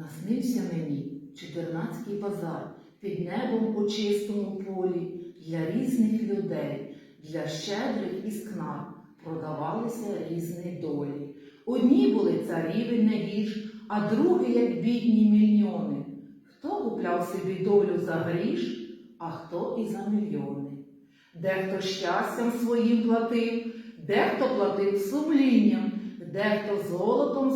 Наснився мені чотирнацький базар під небом у чистому полі для різних людей, для щедрих і скнар продавалися різні долі. Одні були царівень невіж, а другі, як бідні мільйони. Хто купляв собі долю за гріш, а хто і за мільйони. Дехто щастям своїм платив, дехто платив сумлінням, дехто золотом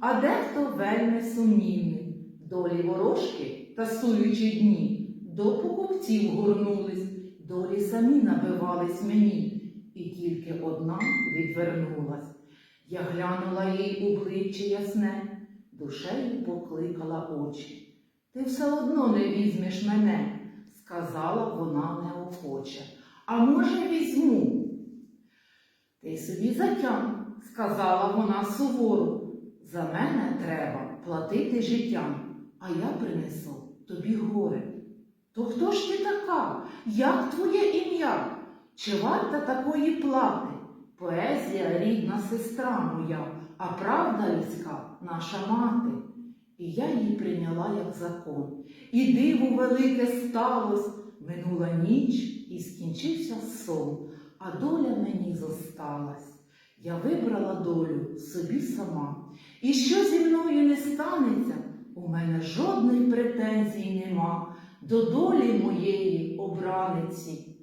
а дехто вельми сумнівним. Долі ворожки, тасуючи дні, до покупців горнулись, долі самі набивались мені, і тільки одна відвернулась. Я глянула їй у обличчя ясне, душею покликала очі. Ти все одно не візьмеш мене, сказала вона неохоче. А може, візьму? Ти собі затям, сказала вона суворо. Платити життям, а я принесу тобі горе. То хто ж ти така? Як твоє ім'я? Чи варта такої плати? Поезія рідна сестра моя, а правда людська наша мати. І я її прийняла як закон. І диву велике сталось, минула ніч і скінчився сон, а доля мені зосталась. Я вибрала долю собі сама. І що зі мною не станеться, у мене жодних претензій нема до долі моєї обраниці.